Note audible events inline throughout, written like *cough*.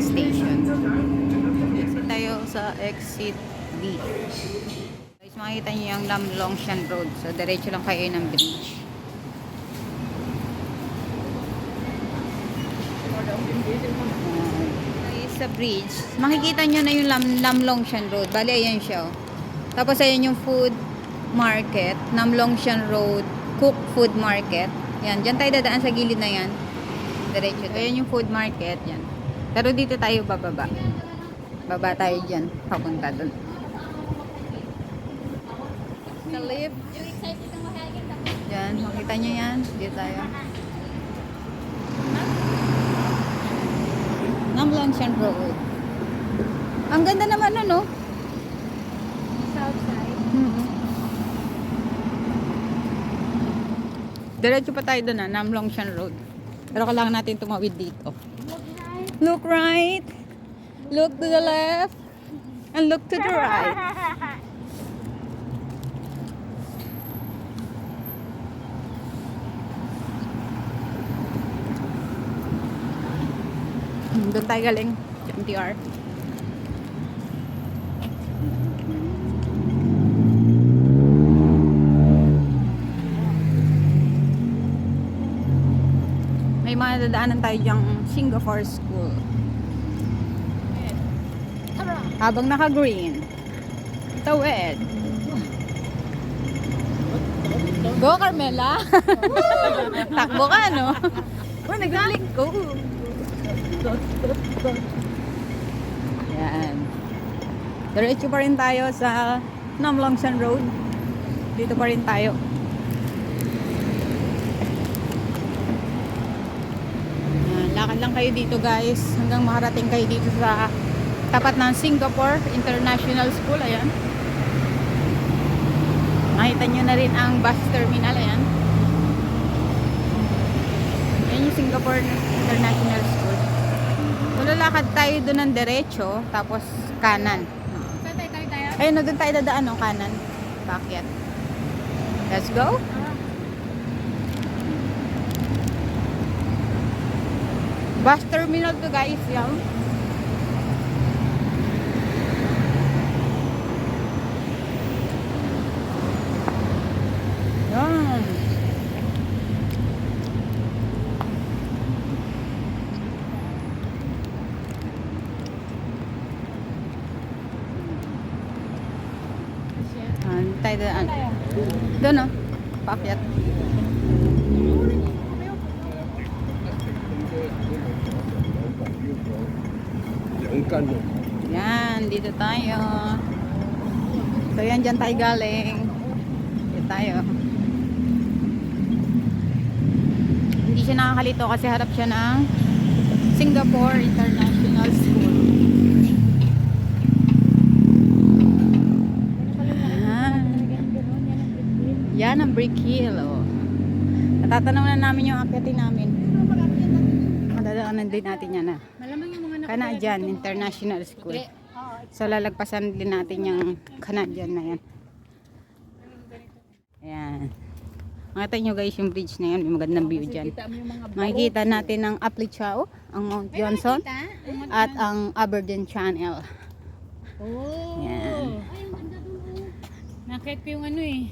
station. Exit tayo sa exit B. Guys, makikita niyo yung Lam Longshan Road. So, diretso lang kayo ng bridge. Guys, sa bridge, makikita nyo na yung Lam, Lam Longshan Road. Bali, ayan siya. oh. Tapos, ayan yung food market. Lam Longshan Road, Cook Food Market. Yan, dyan tayo dadaan sa gilid na yan. Diretso. Ayan yung food market. Yan. Pero dito tayo bababa. Baba tayo dyan. Papunta doon. Sa lift. Yan, makita nyo yan. Dito tayo. Nam Longshan Road. Ang ganda naman ano, no? Southside. Mhm. Diretso pa tayo doon na, Nam Longshan Road. Pero kailangan natin tumawid dito. Look right. Look to the left. And look to the right. Doon tayo galing. MTR. May mga dadaanan tayo dyang Singapore School. Habang naka-green. Tawid. Go, Carmela! *laughs* Takbo ka, no? Uy, nag-click go! Yan. Diretso pa rin tayo sa Namlongsan Road. Dito pa rin tayo. Yan, lakad lang kayo dito guys hanggang makarating kayo dito sa tapat ng Singapore International School. Ayan. Makita nyo na rin ang bus terminal. Ayan. Ayan yung Singapore International School. So, lalakad tayo doon ng derecho, tapos kanan. Ayun, na doon tayo dadaan, no? kanan. Pakyat. Let's go. Bus terminal to guys, yan. Yan. Tayo dadaan. Doon, no? Pakyat. Mo. Yan, dito tayo. So yan, dyan tayo galing. Dito tayo. Hindi siya nakakalito kasi harap siya ng Singapore International School. Ah. Yan ang Brick Hill. Oh. Natatanaw na namin yung akyatin namin. Madadaanan din natin yan ah. Malamang yung mga nakatira Canadian. International School. Oo. So lalagpasan din natin yung Canadian na yan. Ayan. Makita nyo guys yung bridge na yan. May magandang view dyan. Makikita natin ang Aplichao, ang Mount Johnson, at ang Aberdeen Channel. Oh. Yan. Nakit ko yung ano eh.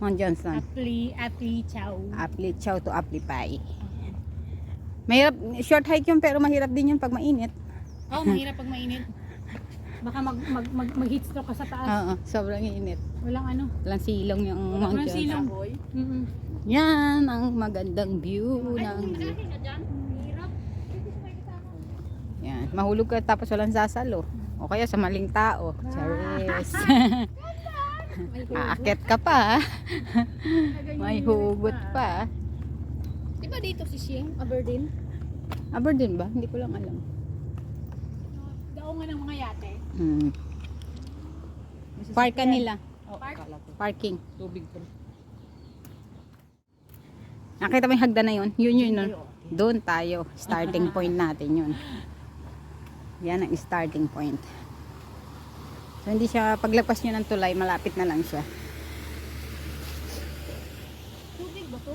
Mount Johnson. Apli, apli chow. Aplichao to Aplipay. Mahirap, short hike yun pero mahirap din yun pag mainit. Oh, mahirap pag mainit. Baka mag, mag, mag, mag heat stroke ka sa taas. Oo, sobrang init. Walang ano. Walang silong yung Mount Walang Johnson. silong. Mm-mm. Yan ang magandang view ng Yan, mahulog ka tapos walang sasalo. O kaya sa maling tao. Charis. *laughs* Aakit ka pa. May hugot pa. Di ba dito si Shing, Aberdeen? Aberdeen ba? Hindi ko lang alam. Daungan ng mga yate. Hmm. Park ka nila. Park? Parking. Tubig pa. Nakita mo yung hagdan na yun? Yun yun. nun. Doon tayo. Starting *laughs* point natin yun. Yan ang starting point. So hindi siya, paglagpas nyo ng tulay, malapit na lang siya. Tubig ba to?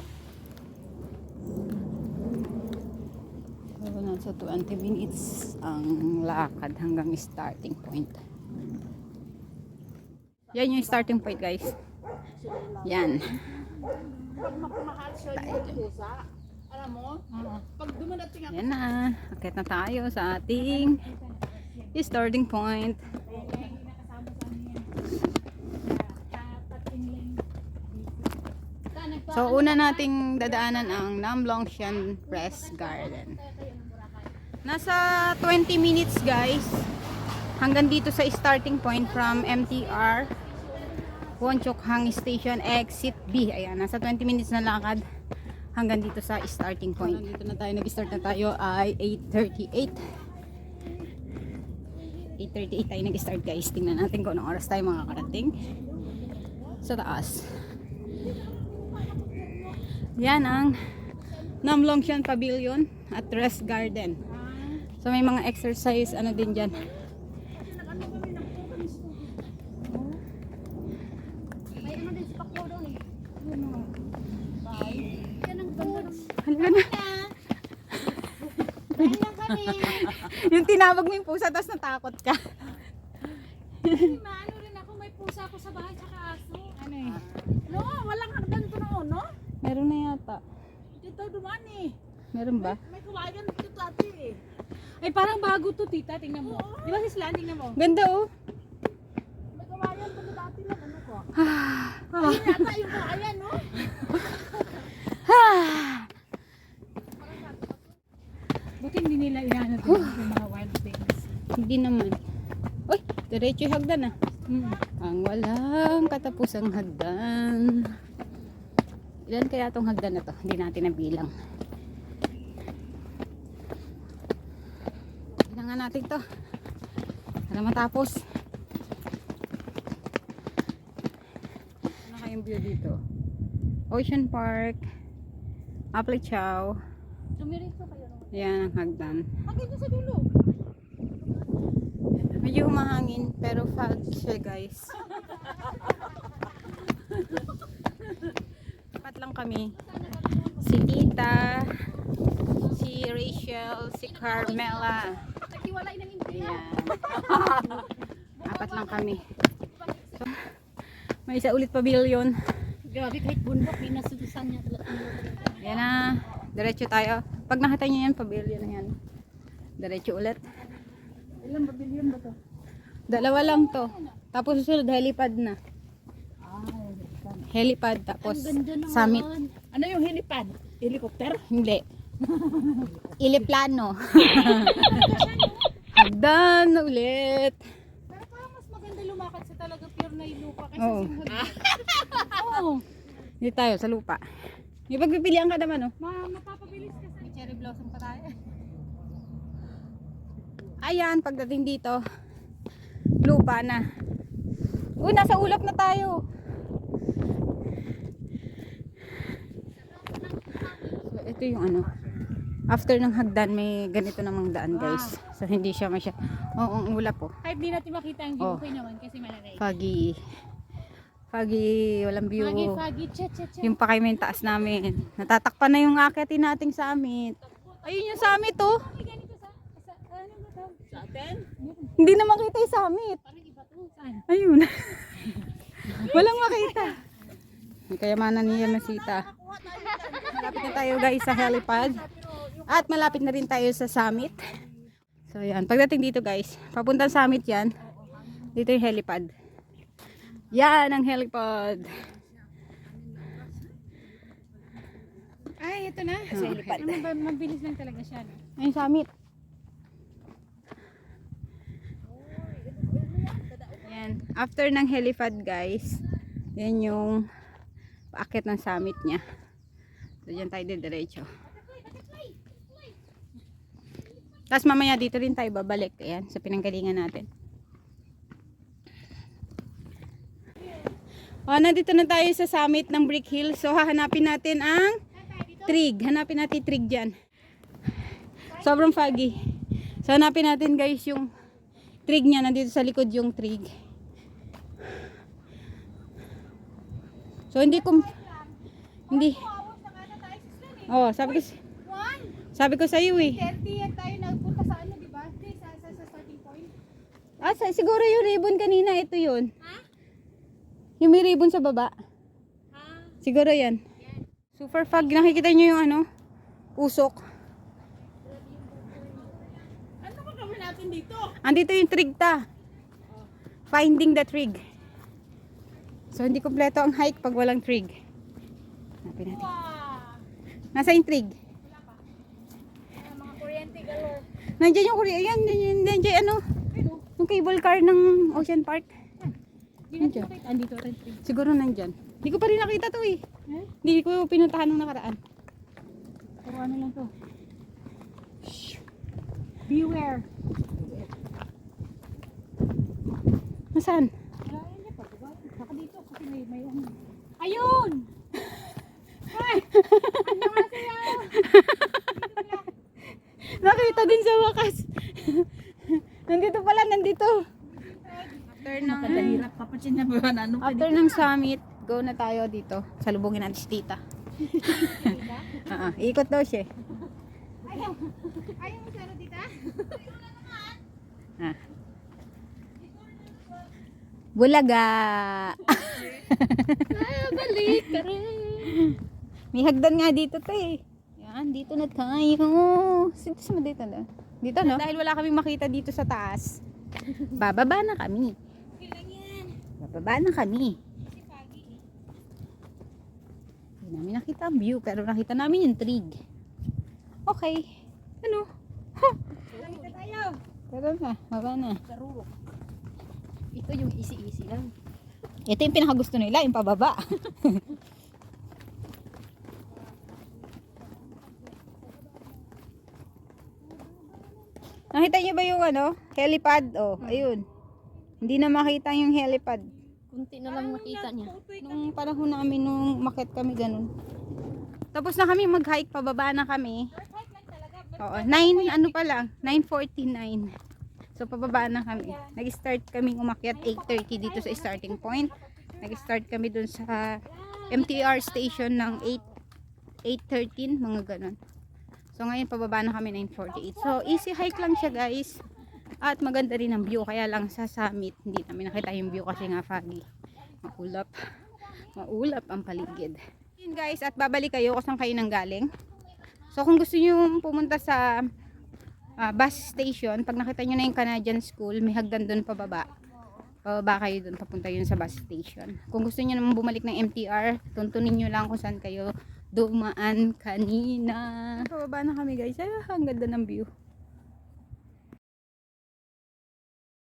So, So 20 minutes ang lakad hanggang starting point. Yan yung starting point guys. Yan. Pag makamahal siya yung pusa, alam mo, pag dumadating ako, Yan na. Akit na tayo sa ating starting point. So una nating dadaanan ang Namlongshan Press Garden. Nasa 20 minutes guys. Hanggang dito sa starting point from MTR Wonchokhang Station Exit B. Ayan, nasa 20 minutes na lakad hanggang dito sa starting point. Dito na tayo, nag-start na tayo ay 8.38. 8.38 tayo nag-start guys. Tingnan natin kung anong oras tayo makakarating sa taas. Yan ang Namlongshan Pavilion at Rest Garden. So may mga exercise ano din dyan. may ano din si Pacquiao doon. Yan ang ganda ng... Halika na. *laughs* Yung tinawag mo yung pusa tapos natakot ka. Maano rin ako, may pusa ako sa bahay tsaka aso. Ano eh? No, walang hagdan to noon, no? Meron na yata. Dito dumaan eh. Meron ba? May kawayan dito dati eh. Ay parang bago to tita, tingnan mo. Di ba si Slan, tingnan mo? Ganda oh. May kawayan dito dati lang, ano ko? Ah. Ayun yata yung kawayan, no? *laughs* Buti hindi nila inaano to yung mga wild things. Hindi naman. Uy, diretso yung hagdan ah. Hmm. Ang walang katapusang hagdan. Ilan kaya tong hagdan na to? Hindi natin nabilang. Kailangan natin to. Para matapos. Ano kayong view dito? Ocean Park. Apple Chow. Dumiretso kayo? Yan ang hagdan. Hanggang sa dulo. Medyo humahangin pero fog siya guys. *laughs* Apat lang kami. Si Tita, si Rachel, si Carmela. Ayan. Apat lang kami. So, may isa ulit pavilion. Grabe kahit bundok, may nasudusan niya. Yan na. Diretso tayo. Pag nakita niyo yan, pavilion na yan. Diretso ulit. Ilang pavilion ba to? Dalawa lang to. Tapos susunod, helipad na. Helipad, tapos summit. Ano yung helipad? Helicopter? Hindi. *laughs* Iliplano. *laughs* Hagdan na ulit. Pero parang mas maganda lumakad sa talaga pure na lupa kasi Oo. yung *laughs* Oo. Dito tayo sa lupa. May pagpipilian ka naman, oh. Ma mapapabilis ka sa cherry blossom pa tayo. Ayan, pagdating dito, lupa na. Uy, nasa ulap na tayo. So, ito yung ano. After ng hagdan, may ganito namang daan, guys. So, hindi siya masya... Oo, ang ulap, oh. Kahit di natin makita ang view, Oh. okay naman kasi malalay. Foggy. Foggy, walang view. Fagi, fagi, che, che, che. Yung pakay yung taas namin. Natatakpan na yung akitin nating summit. Ayun yung summit, oh. Sa, ano? Sa atin? Hindi na makita yung summit. Parang iba to. Saan? Ayun. *laughs* Walang makita. Kayamanan niya Masita. Malapit na tayo guys sa helipad. At malapit na rin tayo sa summit. So yan. Pagdating dito guys, papuntang summit yan. Dito yung helipad. Yan ang helipad. Ay, ito na. Sa helipad. Mabilis lang talaga siya. No? Ayun summit. Yan. After ng helipad guys, yan yung paakit ng summit niya. So dyan tayo diretso. Tapos mamaya dito rin tayo babalik. Ayan, sa pinanggalingan natin. O, nandito na tayo sa summit ng Brick Hill. So, hahanapin natin ang trig. Hanapin natin trig dyan. Sobrang foggy. So, hanapin natin guys yung trig niya. Nandito sa likod yung trig. So, hindi ko... Hindi. Oh, sabi ko... Sabi ko sa iyo eh. 30 yan tayo nagpunta sa ano, di ba? Sa, sa, sa starting point. Ah, sa, siguro yung ribbon kanina, ito yun. Ha? Yung may ribbon sa baba. Ha? Siguro yan. yan. Super fog. Nakikita nyo yung ano? Usok. Ano ba gawin natin dito? Andito yung trig ta. Finding the trig. So, hindi kompleto ang hike pag walang trig. Hanapin natin. Nasa yung trig? Nandiyan yung Korea. Yan, nandiyan, nandiyan ano? Yung cable car ng Ocean Park. Makita. Andito rin. Siguro nandyan. Hindi ko pa rin nakita to eh. Eh? Hindi ko pinuntahan nung nakaraan. Pero ano lang to? Beware. Nasaan? Wala niya pa. diba? Saka dito kasi may, may ano. Ayun! Nakita din sa wakas. *laughs* nandito pala, nandito. After ng, Napakahirap papasin na ba? Ano pa after ng summit, go na tayo dito. Salubungin natin si tita. *laughs* Oo, ikot daw siya. Ayaw mo sana dita? Ah. Bulaga. *laughs* Balik ka rin. May hagdan nga dito to eh. Yan, dito na tayo. Dito sa dito na. Dito no? Dahil wala kami makita dito sa taas. Bababa na kami. Bababa na kami. Hindi namin nakita ang view, pero nakita namin yung trig. Okay. Ano? Huh. Tara na, baba na. Karurok. Ito yung easy-easy lang. Ito yung pinakagusto nila, yung pababa. *laughs* Nakita niyo ba yung ano? Helipad? Oh, ayun. Hindi na makita yung helipad. Kunti na lang nakita niya. Nung panahon namin, nung makit kami ganun. Tapos na kami mag-hike, pababa na kami. Oo, 9, ano pa lang, 9.49. So, pababa na kami. Nag-start kami umakyat 8.30 dito sa starting point. Nag-start kami dun sa MTR station ng 8, 8.13, mga ganun. So, ngayon pababa na kami 9.48. So, easy hike lang siya guys. At maganda rin ang view. Kaya lang sa summit, hindi namin nakita yung view kasi nga foggy. Maulap. Maulap ang paligid. Yun guys, at babalik kayo kung saan kayo nang galing. So, kung gusto nyo pumunta sa ah, bus station, pag nakita nyo na yung Canadian School, may hagdan doon pababa. Pababa kayo doon, papunta yun sa bus station. Kung gusto nyo naman bumalik ng MTR, tuntunin nyo lang kung saan kayo dumaan kanina. Pababa na kami guys. Ay, ang ganda ng view.